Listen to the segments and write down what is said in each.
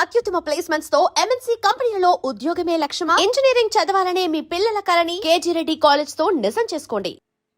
అత్యుత్తమ ప్లేస్మెంట్స్తో ఎంఎన్సీ కంపెనీలలో ఉద్యోగమే లక్ష్యమా? ఇంజనీరింగ్ చదవాలనే మీ పిల్లల కలని కేజీ రెడ్డి కాలేజ్తో నిజం చేసుకోండి.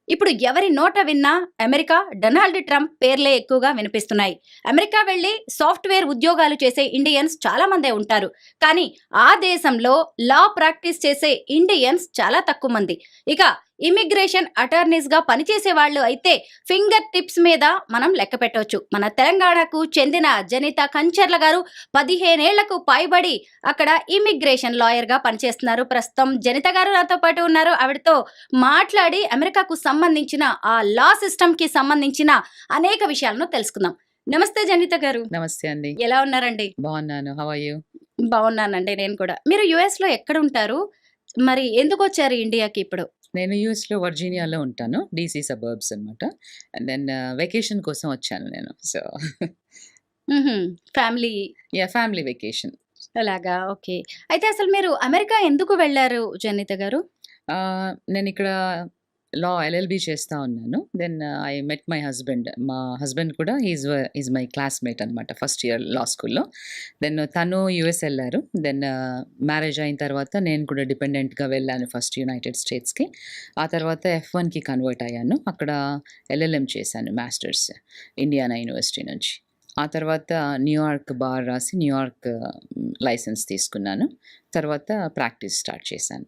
ఇప్పుడు ఎవరి నోట విన్నా అమెరికా డొనాల్డ్ ట్రంప్ పేర్లే ఎక్కువగా వినిపిస్తున్నాయి. అమెరికా వెళ్ళి సాఫ్ట్వేర్ ఉద్యోగాలు చేసే ఇండియన్స్ చాలా మందే ఉంటారు. కానీ ఆ దేశంలో లా ప్రాక్టీస్ చేసే ఇండియన్స్ చాలా తక్కువ మంది. ఇక ఇమిగ్రేషన్ అటార్నీస్గా పనిచేసే వాళ్ళు అయితే ఫింగర్ టిప్స్ మీద మనం లెక్క పెట్టవచ్చు మన తెలంగాణకు చెందిన జనిత కంచర్ల గారు పదిహేనేళ్ళకు పైబడి అక్కడ ఇమిగ్రేషన్ లాయర్గా పనిచేస్తున్నారు. ప్రస్తుతం జనిత గారు నాతో పాటు ఉన్నారు. ఆవిడతో మాట్లాడి అమెరికాకు సంబంధించిన ఆ లా సిస్టమ్కి సంబంధించిన అనేక విషయాలను తెలుసుకుందాం. నమస్తే జనిత గారు. నమస్తే అండి. ఎలా ఉన్నారండి? బాగున్నాను. హవ్ ఆర్ యూ బాగున్నానండి నేను కూడా. మీరు యుఎస్లో ఎక్కడ ఉంటారు? మరి ఎందుకు వచ్చారు ఇండియాకి ఇప్పుడు? నేను యూఎస్లో వర్జీనియాలో ఉంటాను డీసీ సబర్బ్స్ అనమాట అండ్ దెన్ వెకేషన్ కోసం వచ్చాను నేను so family yeah family vacation అలాగా ఓకే. అయితే అసలు మీరు అమెరికా ఎందుకు వెళ్ళారు జనిత గారు? నేను ఇక్కడ లా ఎల్ఎల్బి చేస్తూ ఉన్నాను. Then I met my husband మా హస్బెండ్ కూడా ఈజ్ ఈజ్ మై క్లాస్మేట్ అనమాట ఫస్ట్ ఇయర్ లా. స్కూల్లో దెన్ తను యుఎస్ వెళ్ళారు. దెన్ మ్యారేజ్ uh, అయిన తర్వాత నేను కూడా డిపెండెంట్గా వెళ్ళాను ఫస్ట్ యునైటెడ్ స్టేట్స్కి ఆ తర్వాత ఎఫ్ వన్కి కన్వర్ట్ అయ్యాను. అక్కడ ఎల్ఎల్ఎం చేశాను మాస్టర్స్ ఇండియానా యూనివర్సిటీ నుంచి. ఆ తర్వాత న్యూయార్క్ బార్ రాసి న్యూయార్క్ లైసెన్స్ uh, తీసుకున్నాను. తర్వాత ప్రాక్టీస్ స్టార్ట్ చేశాను.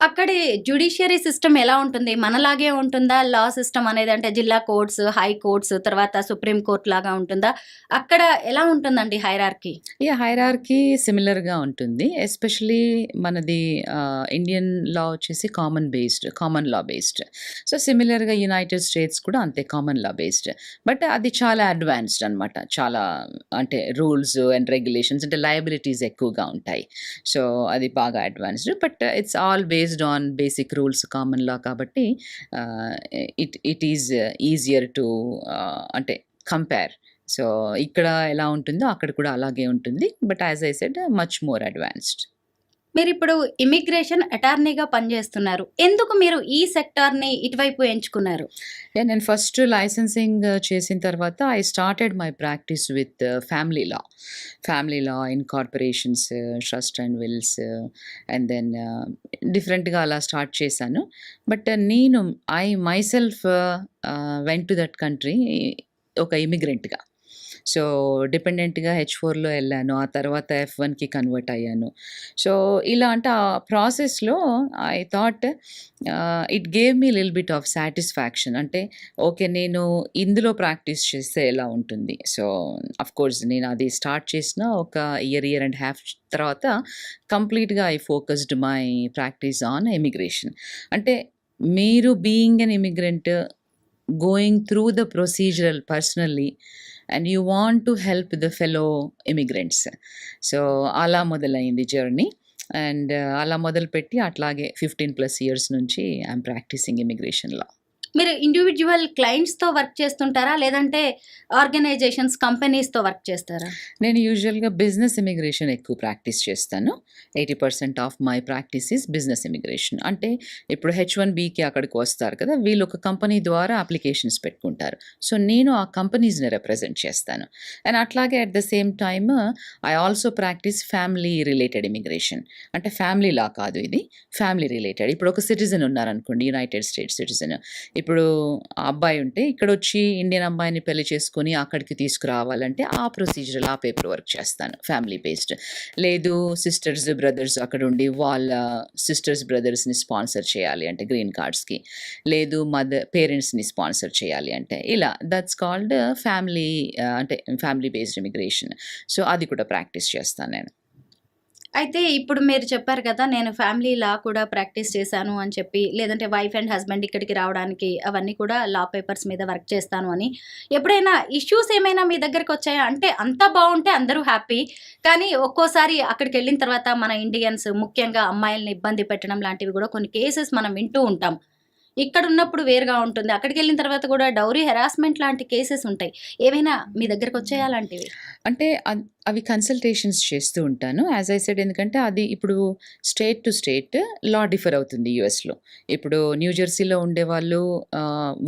అక్కడి జ్యుడిషియరీ సిస్టమ్ ఎలా ఉంటుంది? మనలాగే ఉంటుందా? లా సిస్టమ్ అనేది అంటే జిల్లా కోర్ట్స్ హై కోర్ట్స్ తర్వాత సుప్రీం కోర్ట్ లాగా ఉంటుందా? అక్కడ ఎలా ఉంటుందండి హైరార్కి? ఈ హైరార్కి సిమిలర్గా ఉంటుంది. ఎస్పెషలీ మనది ఇండియన్ లా వచ్చేసి common based common law based so సిమిలర్గా యునైటెడ్ స్టేట్స్ కూడా అంతే కామన్ లా బేస్డ్ బట్ అది చాలా అడ్వాన్స్డ్ అనమాట చాలా అంటే రూల్స్ అండ్ రెగ్యులేషన్స్ అంటే లయబిలిటీస్ ఎక్కువగా ఉంటాయి. సో అది బాగా advanced but it's all based on basic rules common law కాబట్టి it it is easier to అంటే కంపేర్ సో ఇక్కడ ఎలా ఉంటుందో అక్కడ కూడా అలాగే ఉంటుంది. But as I said much more advanced మీరు ఇప్పుడు ఇమిగ్రేషన్ అటార్నీగా పనిచేస్తున్నారు. ఎందుకు మీరు ఈ సెక్టార్ని ఇటువైపు ఎంచుకున్నారు? నేను ఫస్ట్ లైసెన్సింగ్ చేసిన తర్వాత I started my practice with family law. Family law in corporations trust and wills and then డిఫరెంట్గా అలా స్టార్ట్ చేశాను. బట్ నేను I myself went to that country ఒక ఇమిగ్రెంట్గా. సో డిపెండెంట్గా హెచ్ ఫోర్లో వెళ్ళాను ఆ తర్వాత ఎఫ్ వన్కి కన్వర్ట్ అయ్యాను. సో ఇలా అంటే ఆ ప్రాసెస్లో I thought it gave me lil bit of satisfaction. అంటే ఓకే నేను ఇందులో ప్రాక్టీస్ చేస్తే ఎలా ఉంటుంది? సో అఫ్ కోర్స్ నేను అది స్టార్ట్ చేసిన ఒక ఇయర్ ఇయర్ అండ్ హాఫ్ తర్వాత కంప్లీట్గా I focused my practice on immigration. అంటే మీరు being an immigrant going through the procedural personally and you want to help the fellow immigrants. So అలా మొదలైంది జర్నీ. అండ్ అలా మొదలుపెట్టి అట్లాగే ఫిఫ్టీన్ ప్లస్ ఇయర్స్ నుంచి ఐఎమ్ ప్రాక్టీసింగ్ ఇమిగ్రేషన్లో మీరు ఇండివిజువల్ క్లయింట్స్తో వర్క్ చేస్తుంటారా? లేదంటే ఆర్గనైజేషన్స్ కంపెనీస్తో వర్క్ చేస్తారా? నేను యూజువల్గా బిజినెస్ ఇమిగ్రేషన్ ఎక్కువ ప్రాక్టీస్ చేస్తాను. Eighty percent of my practice is business immigration అంటే ఇప్పుడు హెచ్ వన్ బీకి అక్కడికి వస్తారు కదా వీళ్ళు ఒక కంపెనీ ద్వారా అప్లికేషన్స్ పెట్టుకుంటారు. సో నేను ఆ కంపెనీస్ని రిప్రజెంట్ చేస్తాను. అండ్ అట్లాగే at the same time I also practice family related immigration అంటే ఫ్యామిలీ లా కాదు ఇది ఫ్యామిలీ రిలేటెడ్ ఇప్పుడు ఒక సిటిజన్ ఉన్నారనుకోండి యునైటెడ్ స్టేట్స్ సిటిజన్ ఇప్పుడు ఆ అబ్బాయి ఉంటే ఇక్కడ వచ్చి ఇండియన్ అమ్మాయిని పెళ్ళి చేసుకొని అక్కడికి తీసుకురావాలంటే ఆ ప్రొసీజర్ ఆ పేపర్ వర్క్ చేస్తాను ఫ్యామిలీ బేస్డ్. లేదు సిస్టర్స్ బ్రదర్స్ అక్కడ ఉండి వాళ్ళ సిస్టర్స్ బ్రదర్స్ని స్పాన్సర్ చేయాలి అంటే గ్రీన్ కార్డ్స్కి. లేదు మదర్ పేరెంట్స్ని స్పాన్సర్ చేయాలి అంటే ఇలా దట్స్ కాల్డ్ ఫ్యామిలీ అంటే ఫ్యామిలీ బేస్డ్ ఇమిగ్రేషన్. సో అది కూడా ప్రాక్టీస్ చేస్తాను నేను. అయితే ఇప్పుడు మీరు చెప్పారు కదా నేను ఫ్యామిలీ లా కూడా ప్రాక్టీస్ చేశాను అని చెప్పి లేదంటే వైఫ్ అండ్ హస్బెండ్ ఇక్కడికి రావడానికి అవన్నీ కూడా లా పేపర్స్ మీద వర్క్ చేస్తాను అని. ఎప్పుడైనా ఇష్యూస్ ఏమైనా మీ దగ్గరకు వచ్చాయా? అంటే అంత బాగుంటే అందరూ హ్యాపీ కానీ ఒక్కోసారి అక్కడికి వెళ్ళిన తర్వాత మన ఇండియన్స్ ముఖ్యంగా అమ్మాయిల్ని ఇబ్బంది పెట్టడం లాంటివి కూడా కొన్ని కేసెస్ మనం వింటూ ఉంటాం. ఇక్కడ ఉన్నప్పుడు వేరుగా ఉంటుంది. అక్కడికి వెళ్ళిన తర్వాత కూడా డౌరీ హెరాస్మెంట్ లాంటి కేసెస్ ఉంటాయి. ఏవైనా మీ దగ్గరకు వచ్చాయా లాంటివి అంటే అవి కన్సల్టేషన్స్ చేస్తూ ఉంటాను. యాజ్ ఐ సెడ్ ఎందుకంటే అది ఇప్పుడు state to state law differ అవుతుంది యూఎస్లో ఇప్పుడు న్యూ జెర్సీలో ఉండే వాళ్ళు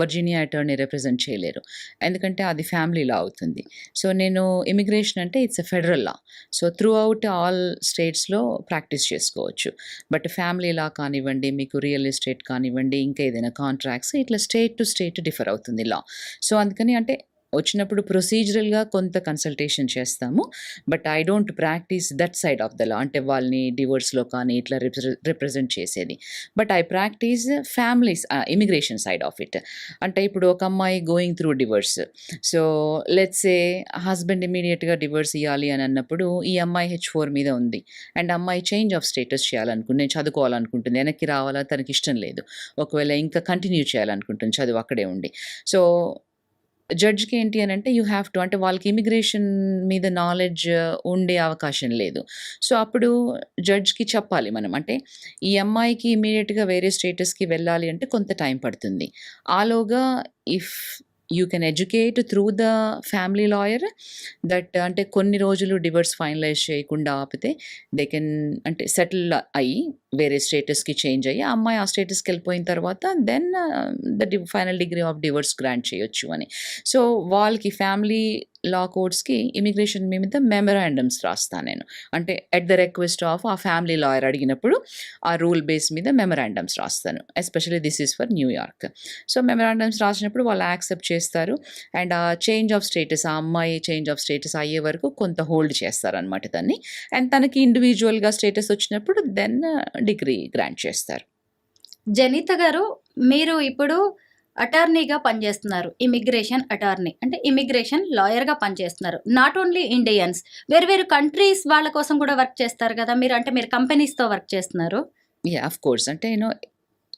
వర్జీనియా అటార్నీ రిప్రజెంట్ చేయలేరు. ఎందుకంటే అది ఫ్యామిలీ లా అవుతుంది. సో నేను ఇమిగ్రేషన్ అంటే it's a federal law so throughout all స్టేట్స్లో ప్రాక్టీస్ చేసుకోవచ్చు. బట్ ఫ్యామిలీ లా కానివ్వండి మీకు రియల్ ఎస్టేట్ కానివ్వండి ఇంకా ఏదైనా కాంట్రాక్ట్స్ ఇట్లా స్టేట్ టు స్టేట్ డిఫర్ అవుతుంది లా సో అందుకని అంటే వచ్చినప్పుడు ప్రొసీజరల్గా కొంత కన్సల్టేషన్ చేస్తాము. But I don't practice that side of the law అంటే వాళ్ళని డివోర్స్లో కానీ ఇట్లా రిప్రజెంట్ చేసేది. But I practice families immigration side of it అంటే ఇప్పుడు ఒక అమ్మాయి going through divorce so let's a husband ఇమీడియట్గా డివోర్స్ ఇవ్వాలి అని అన్నప్పుడు ఈ అమ్మాయి హెచ్ ఫోర్ మీద ఉంది. అండ్ అమ్మాయి చేంజ్ ఆఫ్ స్టేటస్ చేయాలనుకుంటుంది నేను చదువుకోవాలనుకుంటుంది. వెనక్కి రావాలా? తనకి ఇష్టం లేదు. ఒకవేళ ఇంకా కంటిన్యూ చేయాలనుకుంటుంది చదువు అక్కడే ఉండి. సో జడ్జ్కి ఏంటి అని అంటే యూ హ్యావ్ టు అంటే వాళ్ళకి ఇమిగ్రేషన్ మీద నాలెడ్జ్ ఉండే అవకాశం లేదు. సో అప్పుడు జడ్జ్కి చెప్పాలి మనం. అంటే ఈ అమ్మాయికి ఇమీడియట్గా వేరే స్టేటస్కి వెళ్ళాలి అంటే కొంత టైం పడుతుంది. ఆలోగా if you can educate through the family lawyer that అంటే కొన్ని రోజులు డివర్స్ ఫైనలైజ్ చేయకుండా ఆపితే దే కెన్ అంటే సెటిల్ అయ్యి వేరే స్టేటస్కి చేంజ్ అయ్యి ఆ అమ్మాయి ఆ స్టేటస్కి వెళ్ళిపోయిన తర్వాత then the D final degree of divorce grant చేయొచ్చు అని. సో వాళ్ళకి ఫ్యామిలీ లా కోడ్స్కి ఇమిగ్రేషన్ మీద మెమరాండమ్స్ రాస్తాను నేను. అంటే ఎట్ ద రిక్వెస్ట్ ఆఫ్ ఆ ఫ్యామిలీ లాయర్ అడిగినప్పుడు ఆ రూల్ బేస్ మీద మెమరాండమ్స్ రాస్తాను. Especially this is for New York so memorandums రాసినప్పుడు వాళ్ళు యాక్సెప్ట్ చేస్తారు. అండ్ ఆ చేంజ్ ఆఫ్ స్టేటస్ ఆ అమ్మాయి చేంజ్ ఆఫ్ స్టేటస్ అయ్యే వరకు కొంత హోల్డ్ చేస్తారనమాట దాన్ని. అండ్ తనకి ఇండివిజువల్గా స్టేటస్ వచ్చినప్పుడు దెన్ డిగ్రీ గ్రాంట్ చేస్తారు. జనిత గారు మీరు ఇప్పుడు అటార్నీగా పనిచేస్తున్నారు. Immigration attorney. అంటే ఇమిగ్రేషన్ లాయర్గా పనిచేస్తున్నారు. Not only Indians. వేరు వేరు కంట్రీస్ వాళ్ళ కోసం కూడా వర్క్ చేస్తారు కదా మీరు. అంటే మీరు కంపెనీస్తో వర్క్ చేస్తున్నారు. యా ఆఫ్ కోర్స్ అంటే యూనో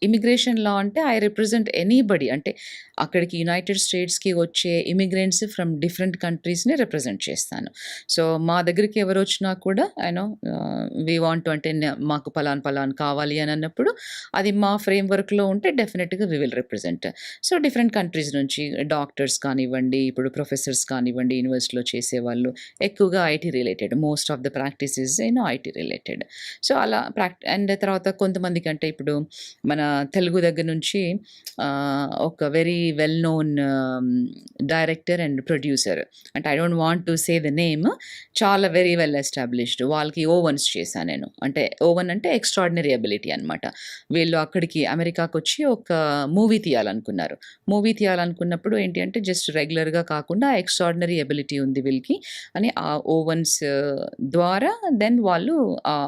ఇమిగ్రేషన్ లా అంటే ఐ రిప్రజెంట్ ఎనీబడి. అంటే అక్కడికి యునైటెడ్ స్టేట్స్కి వచ్చే ఇమిగ్రెంట్స్ ఫ్రమ్ డిఫరెంట్ కంట్రీస్ని రిప్రజెంట్ చేస్తాను. సో మా దగ్గరికి ఎవరు వచ్చినా కూడా యూనో వీ వాంట్ అంటే మాకు పలాన్ పలాన్ కావాలి అని అన్నప్పుడు అది మా ఫ్రేమ్ వర్క్లో ఉంటే డెఫినెట్గా we will represent. So different countries నుంచి డాక్టర్స్ కానివ్వండి ఇప్పుడు ప్రొఫెసర్స్ కానివ్వండి యూనివర్సిటీలో చేసేవాళ్ళు ఎక్కువగా IT related. Most of the practice is you know IT related. So అలా ప్రాక్టీ అండ్ తర్వాత కొంతమందికి అంటే ఇప్పుడు మన తెలుగు దగ్గర నుంచి ఒక very well known director and producer అంటే I don't want to say the name చాలా వెరీ వెల్ ఎస్టాబ్లిష్డ్ వాళ్ళకి ఓవన్స్ చేశాను నేను. అంటే ఓవన్ అంటే ఎక్స్ట్రాడినరీ అబిలిటీ అనమాట వీళ్ళు అక్కడికి అమెరికాకి వచ్చి ఒక మూవీ తీయాలనుకున్నారు. మూవీ తీయాలనుకున్నప్పుడు ఏంటి అంటే జస్ట్ రెగ్యులర్గా కాకుండా ఎక్స్ట్రాడినరీ అబిలిటీ ఉంది వీళ్ళకి అని ఆ ఓవన్స్ uh, ద్వారా దెన్ వాళ్ళు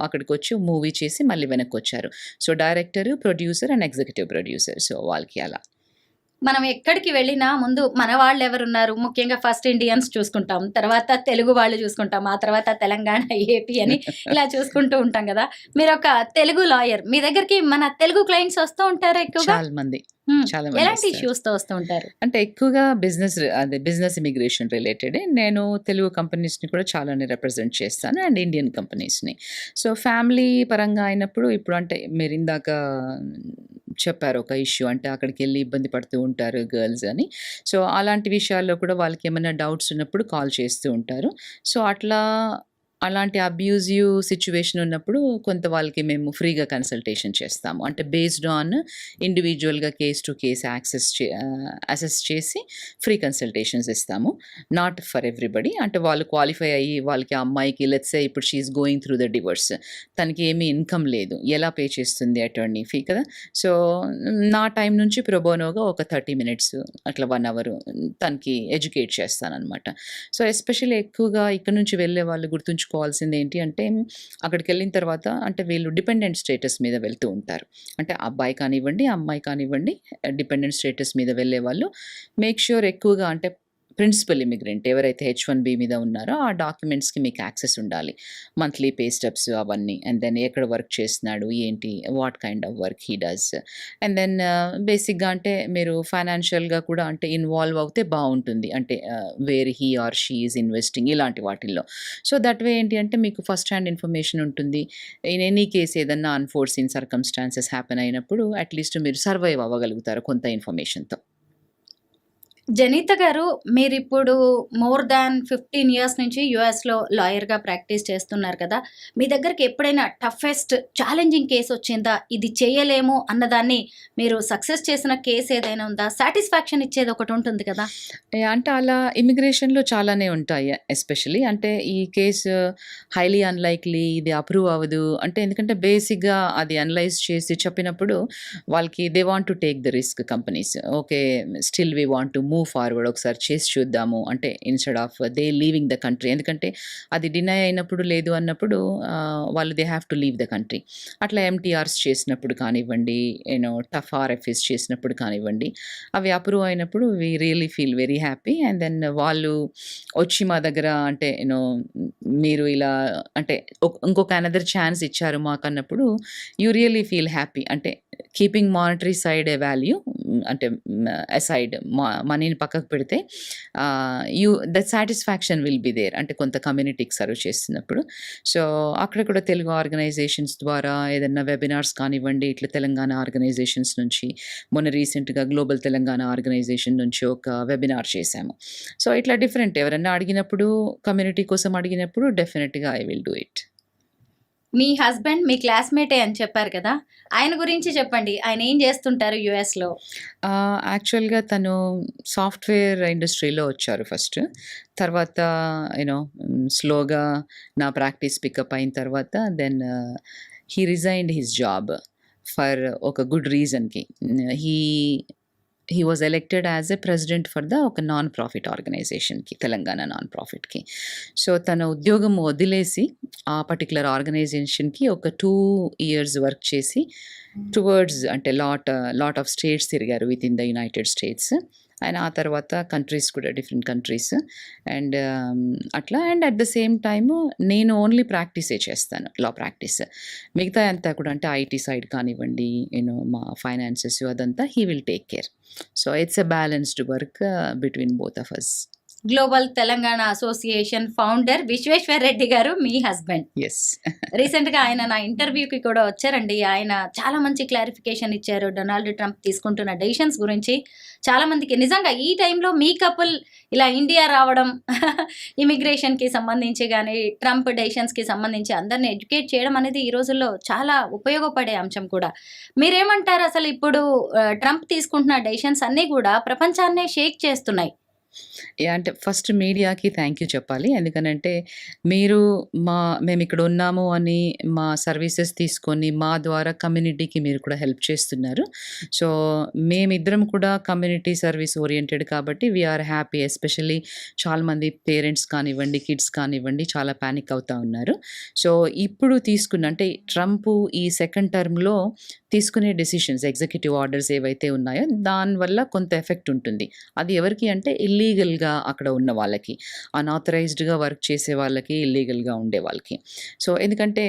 అక్కడికి వచ్చి మూవీ చేసి మళ్ళీ వెనక్కి వచ్చారు. So director producer and executive producer so వాళ్ళకి అలా మనం ఎక్కడికి వెళ్ళినా ముందు మన వాళ్ళు ఎవరున్నారు? ముఖ్యంగా ఫస్ట్ ఇండియన్స్ చూసుకుంటాం. తర్వాత తెలుగు వాళ్ళు చూసుకుంటాం. ఆ తర్వాత తెలంగాణ ఏపీ అని ఇలా చూసుకుంటూ ఉంటాం కదా. మీరు ఒక తెలుగు లాయర్ మీ దగ్గరికి మన తెలుగు క్లయింట్స్ వస్తూ ఉంటారా ఎక్కువగా? చాలా మంది. చాలా ఎలాంటి. ఇష్యూస్తో వస్తూ ఉంటారు? అంటే ఎక్కువగా బిజినెస్ అదే బిజినెస్ ఇమిగ్రేషన్ రిలేటెడ్ నేను తెలుగు కంపెనీస్ని కూడా చాలానే రిప్రజెంట్ చేస్తాను అండ్ ఇండియన్ కంపెనీస్ని సో ఫ్యామిలీ పరంగా అయినప్పుడు ఇప్పుడు అంటే మీరు ఇందాక చెప్పారు ఒక ఇష్యూ అంటే అక్కడికి వెళ్ళి ఇబ్బంది పడుతూ ఉంటారు గర్ల్స్ అని. సో అలాంటి విషయాల్లో కూడా వాళ్ళకి ఏమైనా డౌట్స్ ఉన్నప్పుడు కాల్ చేస్తూ ఉంటారు. సో అట్లా అలాంటి అబ్యూజివ్ సిచ్యువేషన్ ఉన్నప్పుడు కొంత వాళ్ళకి మేము ఫ్రీగా కన్సల్టేషన్ చేస్తాము. అంటే బేస్డ్ ఆన్ ఇండివిజువల్గా కేస్ టు కేస్ యాక్సెస్ చే అసెస్ చేసి ఫ్రీ కన్సల్టేషన్స్ ఇస్తాము. నాట్ ఫర్ ఎవ్రీబడి అంటే వాళ్ళు క్వాలిఫై అయ్యి వాళ్ళకి ఆ అమ్మాయికి లెట్స్ ఇప్పుడు she is going through the divorce తనకి ఏమీ ఇన్కమ్ లేదు. ఎలా పే చేస్తుంది అటర్నీ ఫీ కదా? సో నా టైం నుంచి ప్రొబోనోగా ఒక థర్టీ మినిట్స్ అట్లా వన్ అవర్ తనకి ఎడ్యుకేట్ చేస్తానన్నమాట. సో ఎస్పెషల్లీ ఎక్కువగా ఇక్కడ నుంచి వెళ్ళే వాళ్ళు గుర్తుంచుకోవాల్సింది ఏంటి అంటే అక్కడికి వెళ్ళిన తర్వాత అంటే వీళ్ళు డిపెండెంట్ స్టేటస్ మీద వెళ్తూ ఉంటారు. అంటే అబ్బాయి కానివ్వండి అమ్మాయి కానివ్వండి డిపెండెంట్ స్టేటస్ మీద వెళ్ళే వాళ్ళు మేక్ ష్యూర్ ఎక్కువగా అంటే ప్రిన్సిపల్ ఇమిగ్రెంట్ ఎవరైతే హెచ్ వన్ బి మీద ఉన్నారో ఆ డాక్యుమెంట్స్కి మీకు యాక్సెస్ ఉండాలి. మంత్లీ పే స్టెప్స్ అవన్నీ. అండ్ దెన్ ఎక్కడ వర్క్ చేస్తున్నాడు? ఏంటి? What kind of work he does and then బేసిక్గా అంటే మీరు ఫైనాన్షియల్గా కూడా అంటే ఇన్వాల్వ్ అవుతే బాగుంటుంది. అంటే where he or she is investing ఇలాంటి వాటిల్లో. సో దట్ వే ఏంటి అంటే మీకు ఫస్ట్ హ్యాండ్ ఇన్ఫర్మేషన్ ఉంటుంది. ఇన్ ఎనీ కేస్ ఏదన్నా అన్ఫోర్సిన్ సర్కమ్స్టాన్సెస్ హ్యాపెన్ అయినప్పుడు అట్లీస్ట్ మీరు సర్వైవ్ అవ్వగలుగుతారు కొంత ఇన్ఫర్మేషన్తో జనీత గారు మీరిప్పుడు మోర్ దాన్ ఫిఫ్టీన్ ఇయర్స్ నుంచి యుఎస్లో లాయర్గా ప్రాక్టీస్ చేస్తున్నారు కదా మీ దగ్గరికి ఎప్పుడైనా టఫెస్ట్ ఛాలెంజింగ్ కేసు వచ్చిందా ఇది చేయలేము అన్నదాన్ని మీరు సక్సెస్ చేసిన కేసు ఏదైనా ఉందా సాటిస్ఫాక్షన్ ఇచ్చేది ఒకటి ఉంటుంది కదా అంటే అలా ఇమిగ్రేషన్‌లో చాలానే ఉంటాయి. ఎస్పెషల్లీ అంటే ఈ కేసు హైలీ అన్‌లైక్లీ ఇది అప్రూవ్ అవ్వదు. అంటే ఎందుకంటే బేసిక్‌గా అది అనలైజ్ చేసి చెప్పినప్పుడు వాళ్ళకి they want to take the risk companies. Okay. Still we want to move forward ఒకసారి చేసి చూద్దాము. అంటే instead of they leaving the country. ఎందుకంటే అది డినై అయినప్పుడు లేదు అన్నప్పుడు వాళ్ళు they have to leave the country. అట్లా ఎంటీఆర్స్ చేసినప్పుడు కానివ్వండి, యూనో టఫ్ ఆర్ఎఫ్ఎస్ చేసినప్పుడు కానివ్వండి, అవి అప్రూవ్ అయినప్పుడు we really feel very happy. And then వాళ్ళు వచ్చి మా దగ్గర అంటే యూనో మీరు ఇలా అంటే ఇంకొక అనదర్ ఛాన్స్ ఇచ్చారు మాకన్నప్పుడు యూ రియలీ ఫీల్ హ్యాపీ. అంటే keeping monetary side a value అంటే అసైడ్ మా మనీని పక్కకు పెడితే you the satisfaction will be there. అంటే కొంత కమ్యూనిటీకి సర్వ్ చేస్తున్నప్పుడు. సో, అక్కడ కూడా తెలుగు ఆర్గనైజేషన్స్ ద్వారా ఏదన్నా వెబినార్స్ కానివ్వండి, ఇట్లా తెలంగాణ ఆర్గనైజేషన్స్ నుంచి మొన్న రీసెంట్‌గా గ్లోబల్ తెలంగాణ ఆర్గనైజేషన్ నుంచి ఒక వెబినార్ చేశాము. సో, ఇట్లా డిఫరెంట్ ఎవరన్నా అడిగినప్పుడు కమ్యూనిటీ కోసం అడిగినప్పుడు డెఫినెట్గా ఐ విల్ డూ ఇట్. మీ హస్బెండ్ మీ క్లాస్‌మేటే అని చెప్పారు కదా! ఆయన గురించి చెప్పండి. ఆయన ఏం చేస్తుంటారు యుఎస్‌లో? యాక్చువల్‌గా తను సాఫ్ట్‌వేర్ ఇండస్ట్రీలో వచ్చారు ఫస్ట్. తర్వాత యూనో స్లోగా నా ప్రాక్టీస్ పికప్ అయిన తర్వాత then he resigned his job for ఒక good రీజన్‌కి. He he was elected as a president for the ఒక నాన్ ప్రాఫిట్ ఆర్గనైజేషన్‌కి తెలంగాణ నాన్ ప్రాఫిట్‌కి. సో, తన ఉద్యోగం వదిలేసి ఆ పర్టిక్యులర్ ఆర్గనైజేషన్‌కి ఒక 2 ఇయర్స్ వర్క్ చేసి టువర్డ్స్ అంటే లాట్ లాట్ ఆఫ్ స్టేట్స్ తిరిగారు within the United States. And ఆ తర్వాత కంట్రీస్ కూడా డిఫరెంట్ కంట్రీస్. అండ్ అట్లా and at the same time నేను ఓన్లీ ప్రాక్టీసే చేస్తాను. Law practice. మిగతా అంతా కూడా అంటే ఐటీ సైడ్ కానివ్వండి, యూ మా ఫైనాన్సెస్ అదంతా he will take care. So, it's a balanced work between both of us. Global Telangana Association founder Vishweshwar Reddy garu me husband. Yes. రీసెంట్‌గా ఆయన నా ఇంటర్వ్యూకి కూడా వచ్చారండి. ఆయన చాలా మంచి క్లారిఫికేషన్ ఇచ్చారు. డొనాల్డ్ ట్రంప్ తీసుకుంటున్న డెసిషన్స్ గురించి. చాలా మందికి నిజంగా ఈ టైంలో మీ కపుల్ ఇలా ఇండియా రావడం ఇమిగ్రేషన్‌కి సంబంధించి గాని, ట్రంప్ డెసిషన్స్‌కి సంబంధించి అందరిని ఎడ్యుకేట్ చేయడం అనేది ఈ రోజుల్లో చాలా ఉపయోగపడే అంశం కూడా. మీరేమంటారు అసలు ఇప్పుడు ట్రంప్ తీసుకుంటున్న డెసిషన్స్ అన్నీ కూడా ప్రపంచాన్నే షేక్ చేస్తున్నాయి. అంటే ఫస్ట్ మీడియాకి థ్యాంక్ యూ చెప్పాలి. ఎందుకనంటే మీరు మా మేము ఇక్కడ ఉన్నాము అని మా సర్వీసెస్ తీసుకొని మా ద్వారా కమ్యూనిటీకి మీరు కూడా హెల్ప్ చేస్తున్నారు. సో, మేమిద్దరం కూడా కమ్యూనిటీ సర్వీస్ ఓరియెంటెడ్ కాబట్టి వి ఆర్ హ్యాపీ. ఎస్పెషల్లీ చాలామంది పేరెంట్స్ కానివ్వండి, కిడ్స్ కానివ్వండి చాలా ప్యానిక్ అవుతా ఉన్నారు. సో, ఇప్పుడు తీసుకున్న అంటే ట్రంప్ ఈ సెకండ్ టర్మ్‌లో తీసుకునే డెసిషన్స్ ఎగ్జిక్యూటివ్ ఆర్డర్స్ ఏవైతే ఉన్నాయో దానివల్ల కొంత ఎఫెక్ట్ ఉంటుంది. అది ఎవరికి అంటే ఇల్లీగల్‌గా అక్కడ ఉన్న వాళ్ళకి. అన్‌ఆథరైజ్డ్‌గా వర్క్ చేసే వాళ్ళకి, ఇల్లీగల్‌గా ఉండే వాళ్ళకి. సో, ఎందుకంటే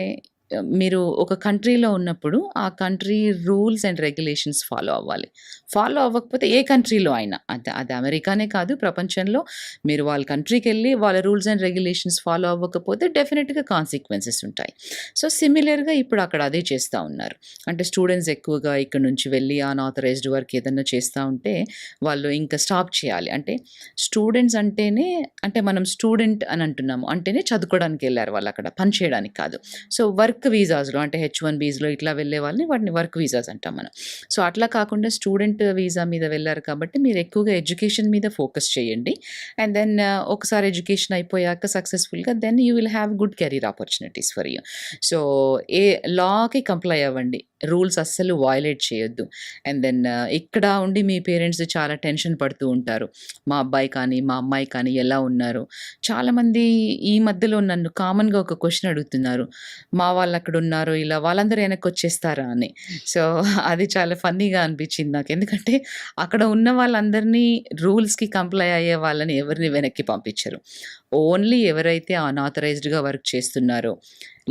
మీరు ఒక కంట్రీలో ఉన్నప్పుడు ఆ country rules and regulations follow అవ్వాలి. ఫాలో అవ్వకపోతే ఏ కంట్రీలో అయినా అది అది అమెరికానే కాదు ప్రపంచంలో మీరు వాళ్ళ కంట్రీకెళ్ళి వాళ్ళ రూల్స్ అండ్ రెగ్యులేషన్స్ ఫాలో అవ్వకపోతే డెఫినెట్గా కాన్సిక్వెన్సెస్ ఉంటాయి. సో, సిమిలర్‌గా ఇప్పుడు అక్కడ అదే చేస్తూ ఉన్నారు. అంటే స్టూడెంట్స్ ఎక్కువగా ఇక్కడ నుంచి వెళ్ళి అన్‌ఆథరైజ్డ్ వర్క్ ఏదన్నా చేస్తూ ఉంటే వాళ్ళు ఇంకా స్టాప్ చేయాలి. అంటే స్టూడెంట్స్ అంటేనే అంటే మనం స్టూడెంట్ అని అంటున్నాము. అంటేనే చదువుకోవడానికి వెళ్ళారు వాళ్ళు అక్కడ పని చేయడానికి కాదు. సో, వర్క్ వర్క్ వీసాస్‌లో అంటే హెచ్ వన్ బీస్‌లో ఇట్లా వెళ్ళే వాళ్ళని వాటిని వర్క్ వీసాస్ అంటాం మనం. సో, అట్లా కాకుండా స్టూడెంట్ వీసా మీద వెళ్ళారు కాబట్టి మీరు ఎక్కువగా ఎడ్యుకేషన్ మీద ఫోకస్ చేయండి. అండ్ దెన్ ఒకసారి ఎడ్యుకేషన్ అయిపోయాక సక్సెస్‌ఫుల్‌గా then you will have good career opportunities for you. So, ఏ లాకి కంప్లై అవ్వండి. రూల్స్ అస్సలు వయలేట్ చేయొద్దు. అండ్ దెన్ ఇక్కడ ఉండి మీ పేరెంట్స్ చాలా టెన్షన్ పడుతూ ఉంటారు. మా అబ్బాయి కానీ, మా అమ్మాయి కానీ ఎలా ఉన్నారు? చాలామంది ఈ మధ్యలో నన్ను కామన్‌గా ఒక క్వశ్చన్ అడుగుతున్నారు. మా వాళ్ళు అక్కడ ఉన్నారు ఇలా వాళ్ళందరూ వెనక్కి వచ్చేస్తారా అని. సో, అది చాలా ఫన్నీగా అనిపించింది నాకు. ఎందుకంటే అక్కడ ఉన్న వాళ్ళందరినీ రూల్స్‌కి కంప్లై అయ్యే వాళ్ళని ఎవరిని వెనక్కి పంపించరు. ఓన్లీ ఎవరైతే అన్ఆథరైజ్డ్గా వర్క్ చేస్తున్నారో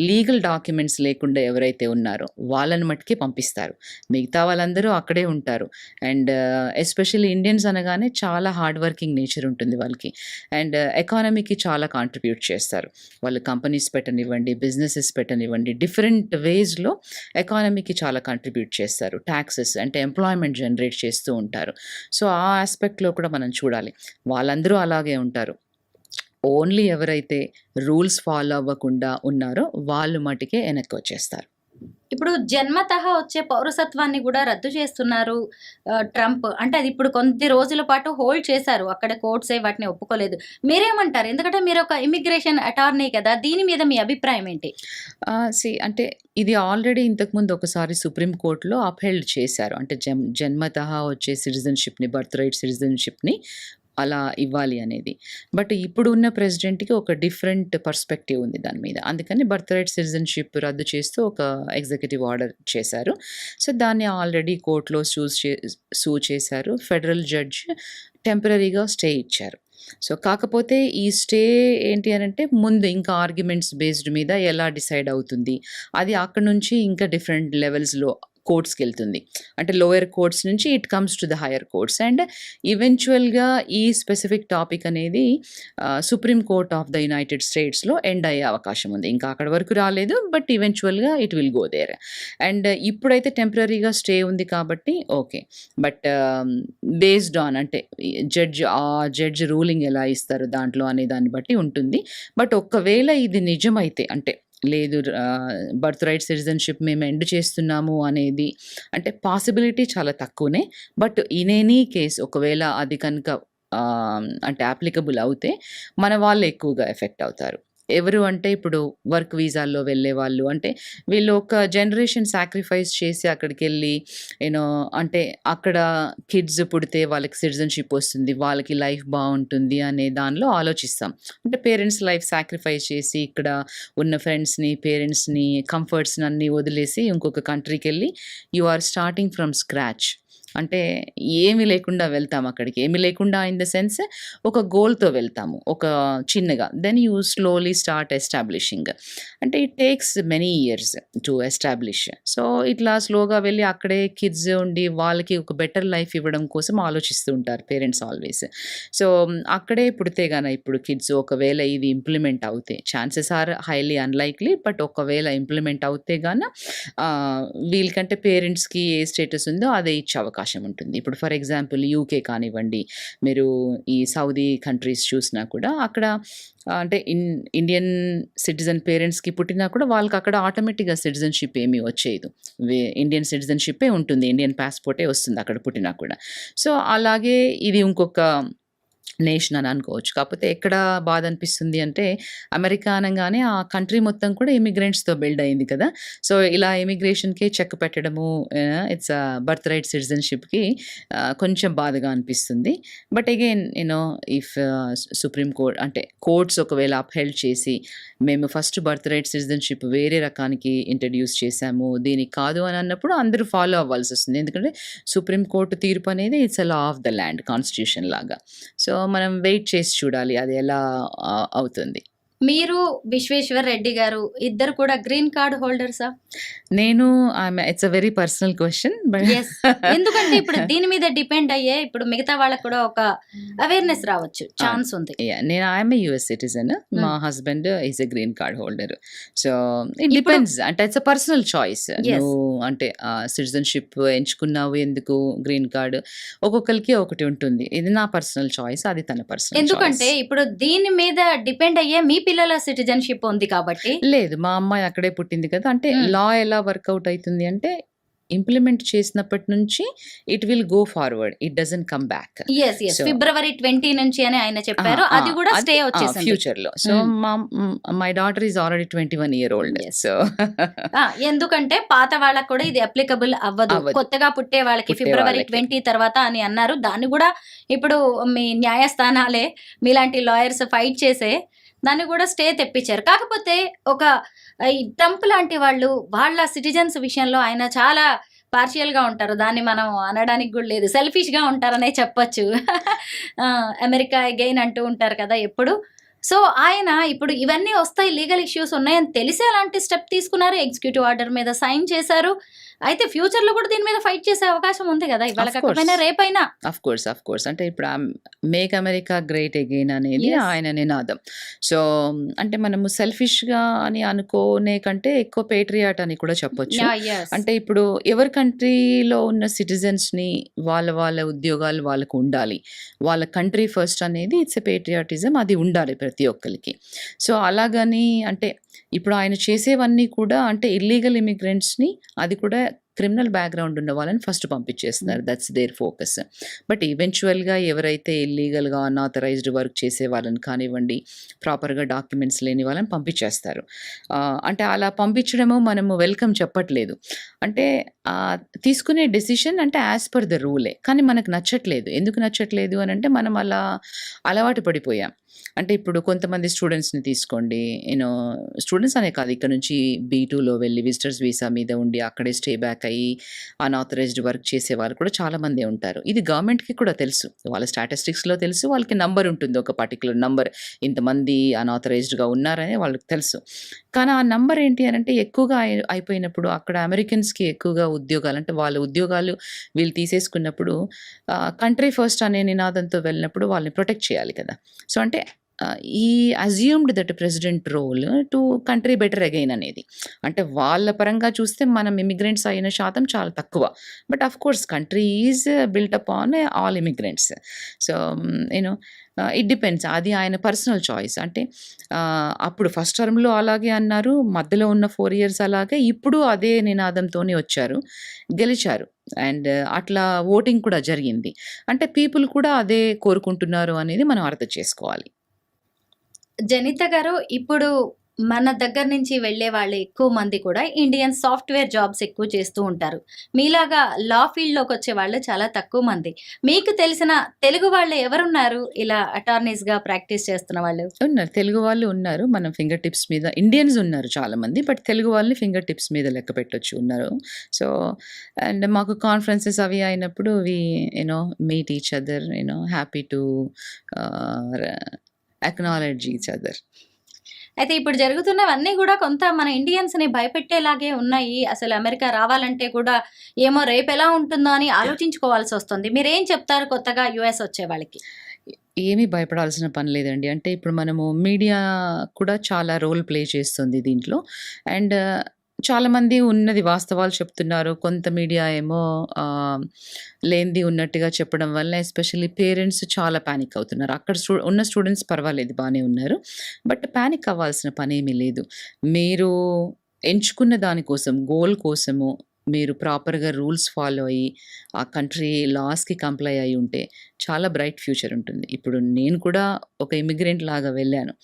లీగల్ డాక్యుమెంట్స్ లేకుండా ఎవరైతే ఉన్నారో వాళ్ళని మట్టుకే పంపిస్తారు. మిగతా వాళ్ళందరూ అక్కడే ఉంటారు. అండ్ ఎస్పెషల్లీ ఇండియన్స్ అనగానే చాలా హార్డ్ వర్కింగ్ నేచర్ ఉంటుంది వాళ్ళకి. అండ్ ఎకానమీకి చాలా కాంట్రిబ్యూట్ చేస్తారు. వాళ్ళు కంపెనీస్ పెట్టనివ్వండి బిజినెసెస్ పెట్టనివ్వండి డిఫరెంట్ వేస్లో ఎకానమీకి చాలా కాంట్రిబ్యూట్ చేస్తారు. ట్యాక్సెస్ అంటే ఎంప్లాయ్మెంట్ జనరేట్ చేస్తూ ఉంటారు. సో ఆ ఆస్పెక్ట్లో కూడా మనం చూడాలి. వాళ్ళందరూ అలాగే ఉంటారు. ఓన్లీ ఎవరైతే రూల్స్ ఫాలో అవ్వకుండా ఉన్నారో వాళ్ళు మటుకే వెనక్కి వచ్చేస్తారు. ఇప్పుడు జన్మతః వచ్చే పౌరసత్వాన్ని కూడా రద్దు చేస్తున్నారు ట్రంప్. అంటే అది ఇప్పుడు కొద్ది రోజుల పాటు హోల్డ్ చేశారు. అక్కడ కోర్ట్సే వాటిని ఒప్పుకోలేదు. మీరేమంటారు? ఎందుకంటే మీరు ఒక ఇమిగ్రేషన్ అటార్నీ కదా దీని మీద మీ అభిప్రాయం ఏంటి? సి అంటే ఇది ఆల్రెడీ ఇంతకుముందు ఒకసారి సుప్రీం కోర్టులో అప్హెల్డ్ చేశారు. అంటే జన్ జన్మతః వచ్చే సిటిజన్షిప్ని బర్త్ రైట్ సిటిజన్షిప్ని అలా ఇవ్వాలి అనేది. బట్ ఇప్పుడు ఉన్న ప్రెసిడెంట్కి ఒక డిఫరెంట్ పర్స్పెక్టివ్ ఉంది దాని మీద. అందుకని బర్త్ రైట్ సిటిజన్షిప్ రద్దు చేస్తూ ఒక ఎగ్జిక్యూటివ్ ఆర్డర్ చేశారు. సో దాన్ని ఆల్రెడీ కోర్టులో సూస్ చే సూ చేశారు. ఫెడరల్ జడ్జ్ టెంపరీగా స్టే ఇచ్చారు. సో కాకపోతే ఈ స్టే ఏంటి అని అంటే ముందు ఇంకా ఆర్గ్యుమెంట్స్ బేస్డ్ మీద ఎలా డిసైడ్ అవుతుంది? అది అక్కడ నుంచి ఇంకా డిఫరెంట్ లెవెల్స్లో కోర్ట్స్కి వెళ్తుంది అంటే లోయర్ కోర్ట్స్ నుంచి it comes to the higher courts. And ఈవెన్చువల్గా ఈ స్పెసిఫిక్ టాపిక్ అనేది supreme court of the United స్టేట్స్లో ఎండ్ అయ్యే అవకాశం ఉంది. ఇంకా అక్కడ వరకు రాలేదు but ఈవెన్చువల్గా it will go there. And ఇప్పుడైతే టెంపరీగా స్టే ఉంది కాబట్టి ఓకే. బట్ బేస్డ్ ఆన్ అంటే జడ్జ్ ఆ జడ్జ్ రూలింగ్ ఎలా ఇస్తారు దాంట్లో అనే దాన్ని బట్టి ఉంటుంది. బట్ ఒకవేళ ఇది నిజమైతే అంటే లేదు బర్త్ రైట్ సిటిజన్షిప్ మేము ఎండ్ చేస్తున్నాము అనేది. అంటే పాసిబిలిటీ చాలా తక్కువనే బట్ ఇన్ ఎనీ కేస్ ఒకవేళ అది కనుక అంటే అప్లికబుల్ అవుతే మన వాళ్ళు ఎక్కువగా ఎఫెక్ట్ అవుతారు. ఎవరు అంటే ఇప్పుడు వర్క్ వీజాల్లో వెళ్ళే వాళ్ళు. అంటే వీళ్ళు ఒక జనరేషన్ సాక్రిఫైస్ చేసి అక్కడికి వెళ్ళి యూనో అంటే అక్కడ కిడ్స్ పుడితే వాళ్ళకి సిటిజన్షిప్ వస్తుంది వాళ్ళకి లైఫ్ బాగుంటుంది అనే దానిలో ఆలోచిస్తాం. అంటే పేరెంట్స్ లైఫ్ సాక్రిఫైస్ చేసి ఇక్కడ ఉన్న ఫ్రెండ్స్ని పేరెంట్స్ని కంఫర్ట్స్ని అన్నీ వదిలేసి ఇంకొక కంట్రీకి వెళ్ళి you are starting from scratch అంటే ఏమి లేకుండా వెళ్తాం అక్కడికి. ఏమి లేకుండా ఇన్ ద సెన్స్ ఒక గోల్తో వెళ్తాము ఒక చిన్నగా. Then you slowly start establishing అంటే it takes many years to establish so ఇట్లా స్లోగా వెళ్ళి అక్కడే కిడ్స్ ఉండి వాళ్ళకి ఒక బెటర్ లైఫ్ ఇవ్వడం కోసం ఆలోచిస్తూ ఉంటారు పేరెంట్స్ ఆల్వేస్ సో అక్కడే పుడితే గాన ఇప్పుడు కిడ్స్ ఒకవేళ ఇది ఇంప్లిమెంట్ అవుతే chances are highly unlikely but ఒకవేళ ఇంప్లిమెంట్ అవుతే గాన వీళ్ళకంటే పేరెంట్స్కి ఏ స్టేటస్ ఉందో అదే ఇచ్చే అవకాశం. అవకాశం ఉంటుంది. ఇప్పుడు ఫర్ ఎగ్జాంపుల్ యూకే కానివ్వండి మీరు ఈ సౌదీ కంట్రీస్ చూసినా కూడా అక్కడ అంటే ఇన్ ఇండియన్ సిటిజన్ పేరెంట్స్కి పుట్టినా కూడా వాళ్ళకి అక్కడ ఆటోమేటిక్గా సిటిజన్షిప్ ఏమీ వచ్చేది ఇండియన్ సిటిజన్షిప్పే ఉంటుంది. ఇండియన్ పాస్పోర్టే వస్తుంది అక్కడ పుట్టినా కూడా. సో అలాగే ఇది ఇంకొక నేషన్ అని అనుకోవచ్చు. కాకపోతే ఎక్కడ బాధ అనిపిస్తుంది అంటే అమెరికా అనగానే ఆ కంట్రీ మొత్తం కూడా ఇమిగ్రెంట్స్తో బిల్డ్ అయింది కదా. సో ఇలా ఇమిగ్రేషన్కే చెక్ పెట్టడము ఇట్స్ బర్త్ రైట్ సిటిజన్షిప్కి కొంచెం బాధగా అనిపిస్తుంది. But again you know if supreme court అంటే కోర్ట్స్ ఒకవేళ అప్హెల్డ్ చేసి మేము ఫస్ట్ బర్త్ రైట్ సిటిజన్షిప్ వేరే రకానికి ఇంట్రడ్యూస్ చేశాము దీనికి కాదు అని అన్నప్పుడు అందరూ ఫాలో అవ్వాల్సి వస్తుంది. ఎందుకంటే సుప్రీం కోర్టు తీర్పు అనేది it's a law of the land constitution లాగా. సో సో మనం వెయిట్ చేసి చూడాలి అది ఎలా అవుతుంది. మీరు విశ్వేశ్వర్ రెడ్డి గారు ఇద్దరు కూడా గ్రీన్ కార్డ్ హోల్డర్సా? నేను it's a very personal question ఎందుకంటే ఇప్పుడు దీని మీద డిపెండ్ అయ్యే ఇప్పుడు మిగతా వాళ్ళకు కూడా ఒక అవేర్నెస్ రావచ్చు ఛాన్స్ ఉంది. నేను ఐఎమ్ యుఎస్ సిటిజన్ మా husband is a green card holder so it depends అంటే ఇట్స్ అ పర్సనల్ చాయిస్ అంటే సిటిజన్షిప్ ఎంచుకున్నావు ఎందుకు గ్రీన్ కార్డ్ ఒక్కొక్కరికి ఒకటి ఉంటుంది. ఇది నా పర్సనల్ చాయిస్ అది తన పర్సనల్ ఎందుకంటే ఇప్పుడు దీని మీద డిపెండ్ అయ్యే మీ పిల్లల సిటిజన్షిప్ ఉంది కాబట్టి లేదు మా అమ్మాయి అక్కడే పుట్టింది కదా అంటే. లా ఎలా వర్కౌట్ అవుతుంది అంటే ఇంప్లిమెంట్ చేసినప్పటి నుంచి it will go forward it doesn't come back February twenty నుంచి అని ఆయన చెప్పారు అది కూడా స్టే వచ్చేసింది ఫ్యూచర్లో సో. మా my daughter is already twenty one year old. So ఎందుకంటే పాత వాళ్ళకి కూడా ఇది అప్లికబుల్ అవ్వదు. కొత్తగా పుట్టే వాళ్ళకి ఫిబ్రవరి. ట్వంటీ తర్వాత అని అన్నారు దాన్ని కూడా ఇప్పుడు మీ న్యాయస్థానాలే మీలాంటి లాయర్స్ ఫైట్ చేసే దాన్ని కూడా స్టే తెప్పించారు. కాకపోతే ఒక ఈ ట్రంప్ లాంటి వాళ్ళు వాళ్ళ సిటిజన్స్ విషయంలో ఆయన చాలా పార్షియల్గా ఉంటారు. దాన్ని మనం అనడానికి కూడా లేదు. సెల్ఫిష్గా ఉంటారనే చెప్పొచ్చు. అమెరికా అగైన్ అంటూ ఉంటారు కదా ఎప్పుడు. సో ఆయన ఇప్పుడు ఇవన్నీ వస్తాయి లీగల్ ఇష్యూస్ ఉన్నాయని తెలిసి అలాంటి స్టెప్ తీసుకున్నారు. ఎగ్జిక్యూటివ్ ఆర్డర్ మీద సైన్ చేశారు. అయితే ఫ్యూచర్లో కూడా దీని మీద ఫైట్ చేసే అవకాశం ఉంది కదా? ఇవాళ. కాకపోయినా రేపైనా. అఫ్ కోర్స్ అఫ్ కోర్స్ అంటే ఇప్పుడు మేక్ అమెరికా గ్రేట్ అగైన్ అనేది. ఆయన నినాదం సో అంటే మనము సెల్ఫిష్గా అని అనుకోనే కంటే ఎక్కువ పేట్రియాట్ అని కూడా చెప్పొచ్చు. అంటే ఇప్పుడు ఎవరి కంట్రీలో ఉన్న సిటిజన్స్ని వాళ్ళ వాళ్ళ ఉద్యోగాలు వాళ్ళకు ఉండాలి. వాళ్ళ కంట్రీ ఫస్ట్ అనేది ఇట్స్ ఎ పేట్రియాటిజం అది ఉండాలి ప్రతి ఒక్కరికి. సో అలాగని అంటే ఇప్పుడు ఆయన చేసేవన్నీ కూడా అంటే ఇల్లీగల్ ఇమిగ్రెంట్స్ని అది కూడా క్రిమినల్ బ్యాక్గ్రౌండ్ ఉన్న వాళ్ళని ఫస్ట్ పంపించేస్తున్నారు. దట్స్ దేర్ ఫోకస్ బట్ ఈవెన్చువల్గా ఎవరైతే ఇల్లీగల్గా అన్ఆథరైజ్డ్ వర్క్ చేసే వాళ్ళని కానివ్వండి ప్రాపర్గా డాక్యుమెంట్స్ లేని వాళ్ళని పంపించేస్తారు. అంటే అలా పంపించడము మనము వెల్కమ్ చెప్పట్లేదు. అంటే తీసుకునే డెసిషన్ అంటే యాజ్ పర్ ద రూలే కానీ మనకు నచ్చట్లేదు. ఎందుకు నచ్చట్లేదు అని అంటే మనం అలా అలవాటు పడిపోయాం. అంటే ఇప్పుడు కొంతమంది స్టూడెంట్స్ని తీసుకోండి. నేను స్టూడెంట్స్ అనే కాదు ఇక్కడ నుంచి బీ టూలో వెళ్ళి విజిటర్స్ వీసా మీద ఉండి అక్కడే స్టే బ్యాక్ అయ్యి అన్ఆథరైజ్డ్ వర్క్ చేసే వాళ్ళు కూడా చాలామంది ఉంటారు. ఇది గవర్నమెంట్కి కూడా తెలుసు. వాళ్ళ స్టాటిస్టిక్స్లో తెలుసు వాళ్ళకి నంబర్ ఉంటుంది ఒక పర్టికులర్ నంబర్. ఇంతమంది అన్ఆథరైజ్డ్గా ఉన్నారని వాళ్ళకి తెలుసు. కానీ ఆ నంబర్ ఏంటి అని అంటే ఎక్కువగా అయిపోయినప్పుడు అక్కడ అమెరికన్స్కి ఎక్కువగా ఉద్యోగాలు అంటే వాళ్ళ ఉద్యోగాలు వీళ్ళు తీసేసుకున్నప్పుడు కంట్రీ ఫస్ట్ అనే నినాదంతో వెళ్ళినప్పుడు వాళ్ళని ప్రొటెక్ట్ చేయాలి కదా. సో అంటే ఈ assumed that president role to country better again అనేది. అంటే వాళ్ళ పరంగా చూస్తే మనం ఇమిగ్రెంట్స్ అయిన శాతం చాలా తక్కువ. But of course country is built up on all immigrants so you know it depends అది ఆయన పర్సనల్ చాయిస్ అంటే అప్పుడు ఫస్ట్ టర్మ్లో అలాగే అన్నారు. మధ్యలో ఉన్న ఫోర్ ఇయర్స్ అలాగే ఇప్పుడు అదే నినాదంతోనే వచ్చారు. గెలిచారు. అండ్ uh, అట్లా ఓటింగ్ కూడా జరిగింది. అంటే పీపుల్ కూడా అదే కోరుకుంటున్నారు అనేది మనం అర్థం చేసుకోవాలి. జనిత గారు ఇప్పుడు మన దగ్గర నుంచి వెళ్ళే వాళ్ళు ఎక్కువ మంది కూడా ఇండియన్ సాఫ్ట్వేర్ జాబ్స్ ఎక్కువ చేస్తూ ఉంటారు. మీలాగా లా ఫీల్డ్లోకి వచ్చే వాళ్ళు చాలా తక్కువ మంది. మీకు తెలిసిన తెలుగు వాళ్ళు ఎవరున్నారు? ఇలా అటార్నీస్గా ప్రాక్టీస్ చేస్తున్న వాళ్ళు. ఉన్నారు. తెలుగు వాళ్ళు ఉన్నారు. మనం ఫింగర్ టిప్స్ మీద ఇండియన్స్ ఉన్నారు చాలా మంది బట్ తెలుగు వాళ్ళని ఫింగర్ టిప్స్ మీద లెక్క పెట్టొచ్చు ఉన్నారు. సో అండ్ మాకు కాన్ఫరెన్సెస్ అవి అయినప్పుడు we you know meet each other you know happy to acknowledge each other అయితే ఇప్పుడు జరుగుతున్నవన్నీ కూడా కొంత మన ఇండియన్స్ని భయపెట్టేలాగే ఉన్నాయి. అసలు అమెరికా రావాలంటే కూడా ఏమో రేపు ఎలా ఉంటుందో అని ఆలోచించుకోవాల్సి వస్తుంది. మీరేం చెప్తారు కొత్తగా యుఎస్ వచ్చే వాళ్ళకి? ఏమీ భయపడాల్సిన పని లేదండి. అంటే ఇప్పుడు మనము మీడియా కూడా చాలా రోల్ ప్లే చేస్తుంది దీంట్లో. అండ్ చాలామంది ఉన్నది వాస్తవాలు చెప్తున్నారు. కొంత మీడియా ఏమో లేనిది ఉన్నట్టుగా చెప్పడం వల్ల ఎస్పెషల్లీ పేరెంట్స్ చాలా ప్యానిక్ అవుతున్నారు. అక్కడ స్టూ ఉన్న స్టూడెంట్స్ పర్వాలేదు బాగానే ఉన్నారు. బట్ ప్యానిక్ అవ్వాల్సిన పని ఏమీ లేదు. మీరు ఎంచుకున్న దానికోసం గోల్ కోసము మీరు ప్రాపర్గా రూల్స్ ఫాలో అయ్యి ఆ కంట్రీ లాస్కి కంప్లై అయి ఉంటే చాలా బ్రైట్ ఫ్యూచర్ ఉంటుంది. ఇప్పుడు నేను కూడా ఒక ఇమిగ్రెంట్ లాగా వెళ్ళాను.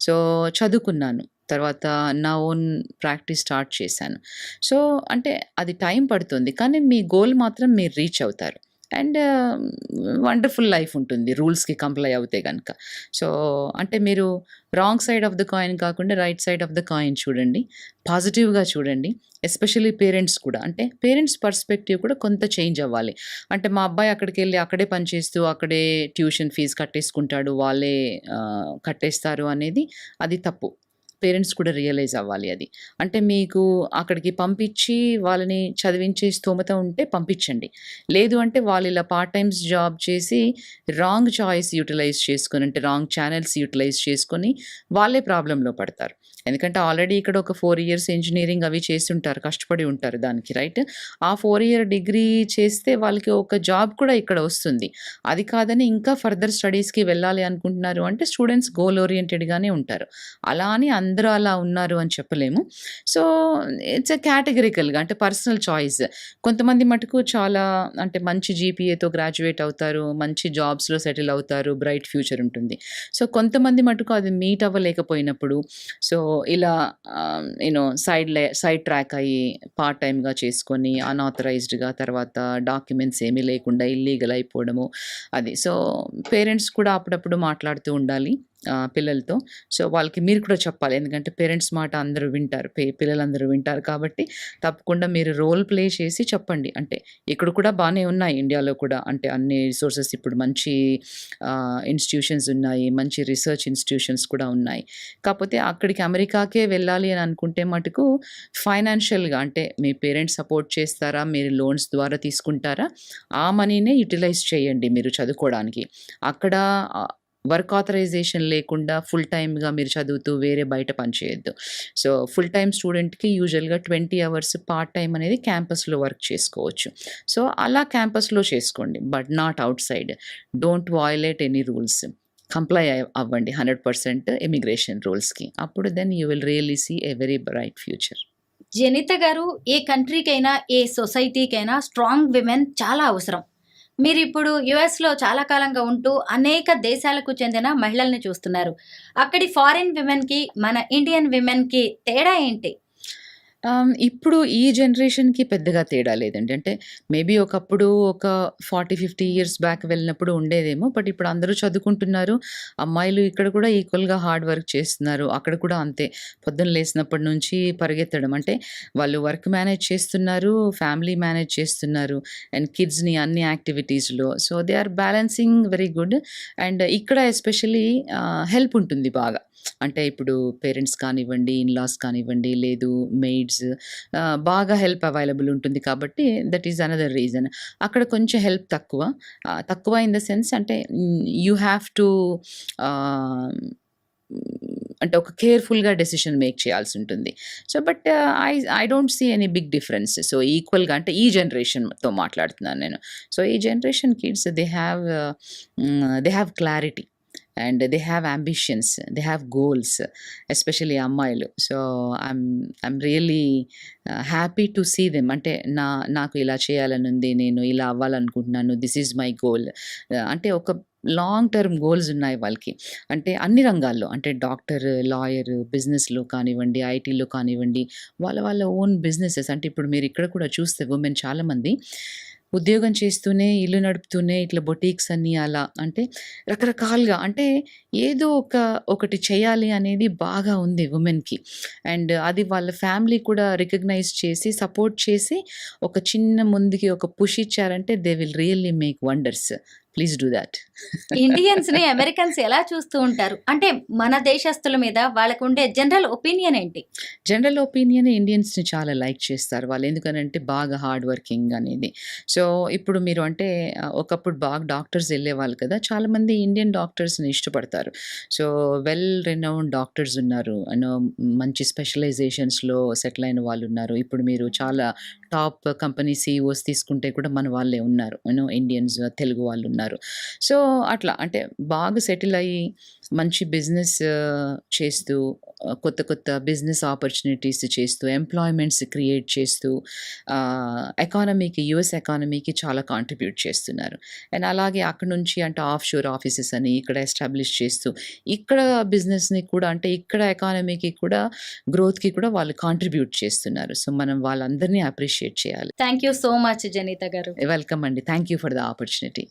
సో చదువుకున్నాను. తర్వాత నా ఓన్ ప్రాక్టీస్ స్టార్ట్ చేశాను. సో అంటే అది టైం పడుతుంది కానీ మీ గోల్ మాత్రం మీరు రీచ్ అవుతారు. అండ్ వండర్ఫుల్ లైఫ్ ఉంటుంది రూల్స్కి కంప్లై అవుతే కనుక సో అంటే మీరు wrong side of the coin కాకుండా right side of the coin చూడండి పాజిటివ్గా చూడండి ఎస్పెషల్లీ పేరెంట్స్ కూడా. అంటే పేరెంట్స్ పర్స్పెక్టివ్ కూడా కొంత చేంజ్ అవ్వాలి. అంటే మా అబ్బాయి అక్కడికి వెళ్ళి అక్కడే పనిచేస్తూ అక్కడే ట్యూషన్ ఫీజు కట్టేసుకుంటాడు వాళ్ళే కట్టేస్తారు అనేది అది తప్పు. పేరెంట్స్ కూడా రియలైజ్ అవ్వాలి అది. అంటే మీకు అక్కడికి పంపించి వాళ్ళని చదివించే స్తోమత ఉంటే పంపించండి. లేదు అంటే వాళ్ళు ఇలా పార్ట్ టైమ్స్ జాబ్ చేసి రాంగ్ చాయిస్ యూటిలైజ్ చేసుకొని అంటే రాంగ్ ఛానల్స్ యూటిలైజ్ చేసుకొని వాళ్ళే ప్రాబ్లంలో పడతారు. ఎందుకంటే ఆల్రెడీ ఇక్కడ ఒక ఫోర్ ఇయర్స్ ఇంజనీరింగ్ అవి చేసి ఉంటారు కష్టపడి ఉంటారు దానికి రైట్? ఆ ఫోర్ ఇయర్ డిగ్రీ చేస్తే వాళ్ళకి ఒక జాబ్ కూడా ఇక్కడ వస్తుంది. అది కాదని ఇంకా ఫర్దర్ స్టడీస్కి వెళ్ళాలి అనుకుంటున్నారు అంటే స్టూడెంట్స్ గోల్ ఓరియంటెడ్గానే ఉంటారు. అలా అని అందరూ అలా ఉన్నారు అని చెప్పలేము. సో ఇట్స్ ఎ కేటగిరికల్గా అంటే పర్సనల్ చాయిస్ కొంతమంది మటుకు చాలా అంటే మంచి జీపీఏతో గ్రాడ్యుయేట్ అవుతారు మంచి జాబ్స్లో సెటిల్ అవుతారు బ్రైట్ ఫ్యూచర్ ఉంటుంది. సో కొంతమంది మటుకు అది మీట్ అవ్వలేకపోయినప్పుడు సో ఇలా యూనో సైడ్ లే సైడ్ ట్రాక్ అయ్యి పార్ట్ టైమ్గా చేసుకొని అన్ఆథరైజ్డ్గా తర్వాత డాక్యుమెంట్స్ ఏమీ లేకుండా ఇల్లీగల్ అయిపోవడము అది. సో పేరెంట్స్ కూడా అప్పుడప్పుడు మాట్లాడుతూ ఉండాలి. పిల్లలతో. సో, వాళ్ళకి మీరు కూడా చెప్పాలి. ఎందుకంటే పేరెంట్స్ మాట అందరూ వింటారు. పిల్లలందరూ వింటారు కాబట్టి తప్పకుండా మీరు రోల్ ప్లే చేసి చెప్పండి. అంటే ఇక్కడ కూడా బాగానే ఉన్నాయి ఇండియాలో కూడా. అంటే అన్ని రిసోర్సెస్ ఇప్పుడు మంచి ఇన్‌స్టిట్యూషన్స్ ఉన్నాయి. మంచి రీసెర్చ్ ఇన్‌స్టిట్యూషన్స్ కూడా ఉన్నాయి. కాకపోతే అక్కడికి అమెరికాకే వెళ్ళాలి అని అనుకుంటే మటుకు ఫైనాన్షియల్‌గా అంటే మీ పేరెంట్స్ సపోర్ట్ చేస్తారా? మీరు లోన్స్ ద్వారా తీసుకుంటారా? ఆ మనీనే యుటిలైజ్ చేయండి మీరు చదువుకోవడానికి. అక్కడ వర్క్ ఆథరైజేషన్ లేకుండా ఫుల్ టైమ్‌గా మీరు చదువుతూ వేరే బయట పనిచేయొద్దు సో, ఫుల్ టైమ్ స్టూడెంట్‌కి యూజువల్‌గా 20 అవర్స్ పార్ట్ టైం అనేది క్యాంపస్‌లో వర్క్ చేసుకోవచ్చు. సో, అలా క్యాంపస్‌లో చేసుకోండి. But not outside. Don't violate any rules. Comply అవ్వండి 100% ఇమిగ్రేషన్ రూల్స్‌కి. అప్పుడు then you will really see a very bright future. Janitha garu A కంట్రీకైనా, A సొసైటీకైనా strong women చాలా అవసరం. మీరు ఇప్పుడు యూఎస్‌లో చాలా కాలంగా ఉంటూ అనేక దేశాలకు చెందిన మహిళల్ని చూస్తున్నారు. అక్కడి ఫారిన్ విమెన్‌కి, మన ఇండియన్ విమెన్‌కి తేడా ఏంటి? ఇప్పుడు ఈ జనరేషన్‌కి పెద్దగా తేడా లేదండి. అంటే మేబీ ఒకప్పుడు ఒక 40, 50 ఇయర్స్ బ్యాక్ వెళ్ళినప్పుడు ఉండేదేమో. బట్ ఇప్పుడు అందరూ చదువుకుంటున్నారు. అమ్మాయిలు ఇక్కడ కూడా ఈక్వల్‌గా హార్డ్ వర్క్ చేస్తున్నారు. అక్కడ కూడా అంతే. పొద్దున లేసినప్పటి నుంచి పరిగెత్తడం. అంటే వాళ్ళు వర్క్ మేనేజ్ చేస్తున్నారు. ఫ్యామిలీ మేనేజ్ చేస్తున్నారు. అండ్ కిడ్స్‌ని అన్ని యాక్టివిటీస్‌లో. So, they are balancing very good. And ఇక్కడ ఎస్పెషల్లీ హెల్ప్ ఉంటుంది బాగా. అంటే ఇప్పుడు పేరెంట్స్ కానివ్వండి, ఇన్‌లాస్ కానివ్వండి, లేదు మెయిడ్స్ బాగా హెల్ప్ అవైలబుల్ ఉంటుంది కాబట్టి దట్ ఈస్ అనదర్ రీజన్. అక్కడ కొంచెం హెల్ప్ తక్కువ. తక్కువ ఇన్ ద సెన్స్ అంటే యూ హ్యావ్ టు అంటే ఒక కేర్‌ఫుల్‌గా డెసిషన్ మేక్ చేయాల్సి ఉంటుంది so, but I I don't see any big difference. So, ఈక్వల్‌గా అంటే ఈ జనరేషన్‌తో మాట్లాడుతున్నాను నేను. సో, ఈ generation kids they have they have clarity. And they have ambitions they have goals. Especially అమ్మాయిలు. So, I'm I'm really happy to see them. అంటే నా నాకు ఇలా చేయాలని ఉంది నేను ఇలా అవ్వాలనుకుంటున్నాను. This is my goal. అంటే ఒక లాంగ్ టర్మ్ గోల్స్ ఉన్నాయి వాళ్ళకి. అంటే అన్ని రంగాల్లో అంటే డాక్టర్, లాయర్, బిజినెస్‌లో కానివ్వండి, ఐటీలో కానివ్వండి, వాళ్ళ వాళ్ళ ఓన్ బిజినెసెస్ అంటే ఇప్పుడు మీరు ఇక్కడ కూడా చూస్తే ఉమెన్ చాలామంది ఉద్యోగం చేస్తూనే, ఇల్లు నడుపుతూనే ఇట్లా బొటీక్స్ అన్నీ అలా అంటే రకరకాలుగా అంటే ఏదో ఒక ఒకటి చేయాలి అనేది బాగా ఉంది ఉమెన్కి అండ్ అది వాళ్ళ ఫ్యామిలీ కూడా రికగ్నైజ్ చేసి, సపోర్ట్ చేసి ఒక చిన్న ముందుకి ఒక పుష్ ఇచ్చారంటే they will really make wonders. Please do ఇండియన్స్ని Americans ఎలా చూస్తూ ఉంటారు? అంటే మన దేశస్తుల మీద వాళ్ళకు ఉండే జనరల్ ఒపీనియన్ ఏంటి? జనరల్ ఒపీనియన్ ఇండియన్స్ని చాలా లైక్ చేస్తారు. వాళ్ళు ఎందుకనంటే బాగా హార్డ్ వర్కింగ్ అనేది. సో, ఇప్పుడు మీరు అంటే ఒకప్పుడు బాగా డాక్టర్స్ వెళ్ళేవాళ్ళు కదా! చాలా మంది ఇండియన్ డాక్టర్స్ని ఇష్టపడతారు. సో, వెల్ రినౌండ్ డాక్టర్స్ ఉన్నారు. యూనో మంచి స్పెషలైజేషన్స్‌లో సెటిల్ అయిన వాళ్ళు ఉన్నారు ఇప్పుడు మీరు చాలా టాప్ కంపెనీ సీఈఓస్ తీసుకుంటే కూడా మన వాళ్ళే ఉన్నారు. యూనో ఇండియన్స్, తెలుగు వాళ్ళు ఉన్నారు సో, అట్లా అంటే బాగా సెటిల్ అయ్యి మంచి బిజినెస్ చేస్తూ కొత్త కొత్త బిజినెస్ ఆపర్చునిటీస్ చేస్తూ, ఎంప్లాయ్‌మెంట్స్ క్రియేట్ చేస్తూ ఎకానమీకి యూఎస్ ఎకానమీకి చాలా కాంట్రిబ్యూట్ చేస్తున్నారు. అండ్ అలాగే అక్కడి నుంచి అంటే ఆఫ్‌షోర్ ఆఫీసెస్ అని ఇక్కడ ఎస్టాబ్లిష్ చేస్తూ, ఇక్కడ బిజినెస్‌ని కూడా అంటే ఇక్కడ ఎకానమీకి కూడా గ్రోత్‌కి కూడా వాళ్ళు కాంట్రిబ్యూట్ చేస్తున్నారు. సో, మనం వాళ్ళందరిని అప్రిషియేట్ చేయాలి. Thank you so much Janitha గారు. వెల్కమ్ అండి. Thank you for the opportunity.